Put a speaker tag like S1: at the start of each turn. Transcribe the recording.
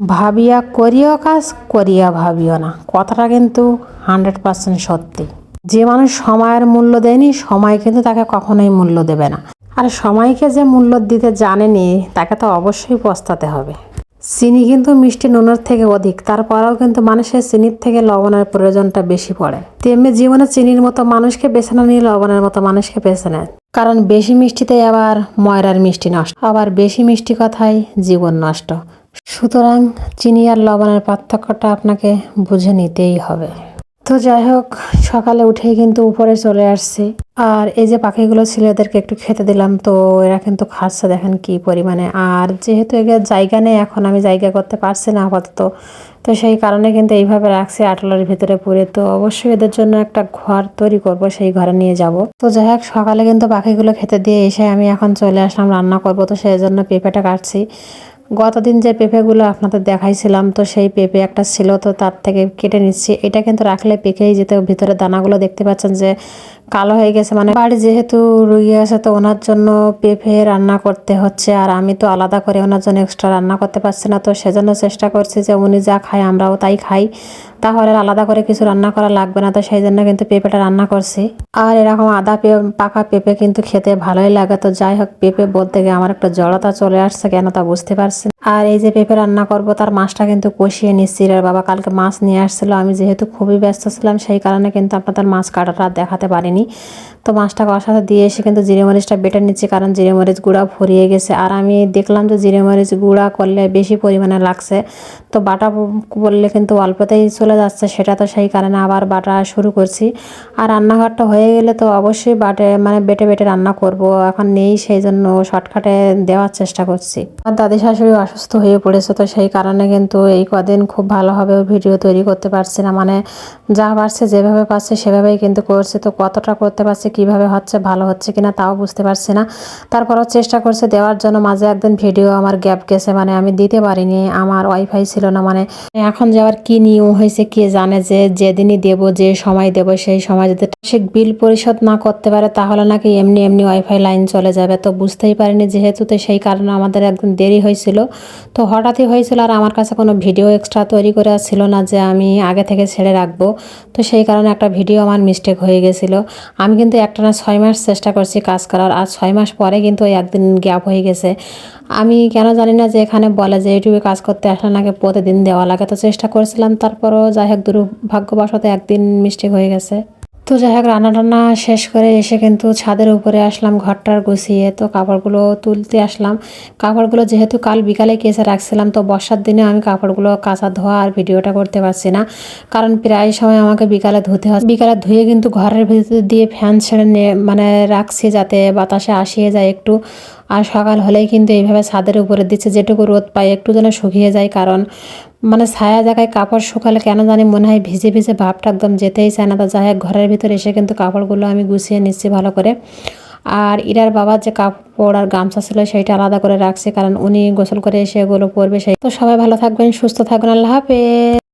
S1: ভাবিয়া করিও কাজ, করিয়া ভাবিও না। কথাটা কিন্তু হান্ড্রেড পার্সেন্ট সত্যি। যে মানুষ সময়ের মূল্য দেয়নি, সময় কিন্তু তাকে কখনোই মূল্য দেবে না। আর সময়কে যে মূল্য দিতে জানেনি, তাকে তো অবশ্যই পস্তাতে হবে। চিনি কিন্তু মিষ্টি নুনের থেকে অধিক, তারপরেও কিন্তু মানুষের চিনির থেকে লবণের প্রয়োজনটা বেশি পড়ে। তেমনি জীবনে চিনির মতো মানুষকে বেছে না নিয়ে লবণের মতো মানুষকে বেছে নেয়। কারণ বেশি মিষ্টিতে আবার ময়রার মিষ্টি নষ্ট, আবার বেশি মিষ্টি কথাই জীবন নষ্ট। সুতরাং চিনি আর লবণের পার্থক্যটা আপনাকে বুঝে নিতেই হবে। তো যাই হোক, সকালে উঠেই কিন্তু উপরে চলে আসছি। আর এই যে পাখিগুলো ছিল, এদেরকে একটু খেতে দিলাম। তো এরা কিন্তু খাচ্ছে, দেখেন কি পরিমাণে। আর যেহেতু এগুলো জায়গা নেই, এখন আমি জায়গা করতে পারছি না আপাতত। তো সেই কারণে কিন্তু এইভাবে রাখছি আটলার ভিতরে পুরে তো অবশ্যই এদের জন্য একটা ঘর তৈরি করব, সেই ঘরে নিয়ে যাব। তো যাই হোক, সকালে কিন্তু পাখিগুলো খেতে দিয়ে এসে আমি এখন চলে আসলাম, রান্না করব। তো সেই জন্য পেঁপেটা কাটছি। গতদিন যে পেঁপেগুলো আপনাদের দেখাইছিলাম, তো সেই পেঁপে একটা ছিল, তো তার থেকে কেটে নিচ্ছি। এটা কিন্তু রাখলে পেকেই যেতে, ভিতরে দানাগুলো দেখতে পাচ্ছেন যে কালো হয়ে গেছে। মানে বাড়ি যেহেতু রুগী আছে, তো ওনার জন্য পেঁপে রান্না করতে হচ্ছে। আর আমি তো আলাদা করে ওনার জন্য এক্সট্রা রান্না করতে পারছি না। তো সেজন্য চেষ্টা করছি যে উনি যা খায় আমরাও তাই খাই। তাহলে আলাদা করে কিছু রান্না করা লাগবে না। তো সেই জন্য কিন্তু পেঁপেটা রান্না করছি। আর এরকম আদা পাকা পেঁপে কিন্তু খেতে ভালোই লাগে। তো যাই হোক, পেঁপে বলতে গিয়ে আমার একটা জড়তা চলে আসছে কেন তা বুঝতে পারছি আর এই যে পেঁপে রান্না করব, তার মাছটা কিন্তু কষিয়ে নিচ্ছি। আর বাবা কালকে মাছ নিয়ে আসছিল। আমি যেহেতু খুবই ব্যস্ত ছিলাম, সেই কারণে কিন্তু আপনাদের মাছ কাটাটা দেখাতে পারিনি। তো মাছটা কষাতে দিয়ে এসে কিন্তু জিরে মরিচটা বেটে নিচ্ছি, কারণ জিরে মরিচ গুঁড়া ভরিয়ে গেছে। আর আমি দেখলাম যে জিরে মরিচ গুঁড়া করলে বেশি পরিমাণে লাগছে। তো বাটা বললে কিন্তু অল্পতেই চলে যাচ্ছে, সেটা তো সেই কারণে আবার বাটা শুরু করছি। আর রান্নাঘরটা হয়ে গেলে তো অবশ্যই বাটে মানে বেটে বেটে রান্না করব। এখন নেই, সেই জন্য শর্টকাটে দেওয়ার চেষ্টা করছি। আর দাদি শাশুড়ি অসুস্থ হয়ে পড়েছে, তো সেই কারণে কিন্তু এই কদিন খুব ভালোভাবে ভিডিও তৈরি করতে পারছি না। মানে যা পারছে, যেভাবে পারছে সেভাবেই কিন্তু করছে। তো কতটা করতে পারছে, কীভাবে হচ্ছে, ভালো হচ্ছে কিনা তাও বুঝতে পারছি না। তারপরও চেষ্টা করছে দেওয়ার জন্য মাঝে একদিন ভিডিও আমার গ্যাপ গেছে মানে আমি দিতে পারিনি, আমার ওয়াইফাই ছিল না মানে এখন যাওয়ার কী নিয়ম হয়েছে কে জানে যে যেদিনই দেব, যে সময় দেব, সেই সময় যদি সে বিল পরিশোধ না করতে পারে, তাহলে নাকি এমনি এমনি ওয়াইফাই লাইন চলে যাবে। তো বুঝতেই পারিনি, যেহেতু তো সেই কারণে আমাদের একদিন দেরি হয়েছিল। তো হঠাৎই হয়েছিল আর আমার কাছে কোনো ভিডিও এক্সট্রা তৈরি করে ছিল না যে আমি আগে থেকে ছেড়ে রাখব। তো সেই কারণে একটা ভিডিও আমার মিস্টেক হয়ে গেছিল। আমি কিন্তু একটা না ছয় মাস চেষ্টা করছি কাজ করার, আর ছয় মাস পরে কিন্তু ওই একদিন গ্যাপ হয়ে গেছে। আমি কেন জানি না যে এখানে বলে যে ইউটিউবে কাজ করতে আসলে নাকি প্রতিদিন দেওয়া লাগে, তো চেষ্টা করেছিলাম, তারপরও যাই হোক দুর্ভাগ্যবশত একদিন মিস্টেক হয়ে গেছে। তো যাই হোক রান্না টান্না শেষ করে এসে কিন্তু ছাদের উপরে আসলাম, ঘরটার গুছিয়ে তো কাপড়গুলো তুলতে আসলাম। কাপড়গুলো যেহেতু কাল বিকালে কেসে রাখছিলাম, তো বর্ষার দিনে আমি কাপড়গুলো কাঁচা ধোয়া আর ভিডিওটা করতে পারছি না। কারণ প্রায় সময় আমাকে বিকালে ধুতে হয়। বিকালে ধুয়ে কিন্তু ঘরের ভিতর দিয়ে ফ্যান ছেড়ে নিয়ে মানে রাখছি যাতে বাতাসে আসিয়ে যায় একটু। আর সকাল হলেই কিন্তু এইভাবে ছাদের উপরে দিচ্ছে, যেটুকু রোদ পাই একটু যেন শুকিয়ে যায়। কারণ মানে ছায়া জায়গায় কাপড় শুকালে কেন জানি মনে হয় ভিজে ভিজে ভাবটা একদম যেতেই চায় না। তো যাই হোক, ঘরের ভিতরে এসে কিন্তু কাপড়গুলো আমি গুছিয়ে নিচ্ছি ভালো করে। আর ইরার বাবার যে কাপড় আর গামছা ছিল সেইটা আলাদা করে রাখছে, কারণ উনি গোসল করে এসে এগুলো পরবে সেই। তো সবাই ভালো থাকবেন, সুস্থ থাকবেন, আল্লাহ হাফেজ।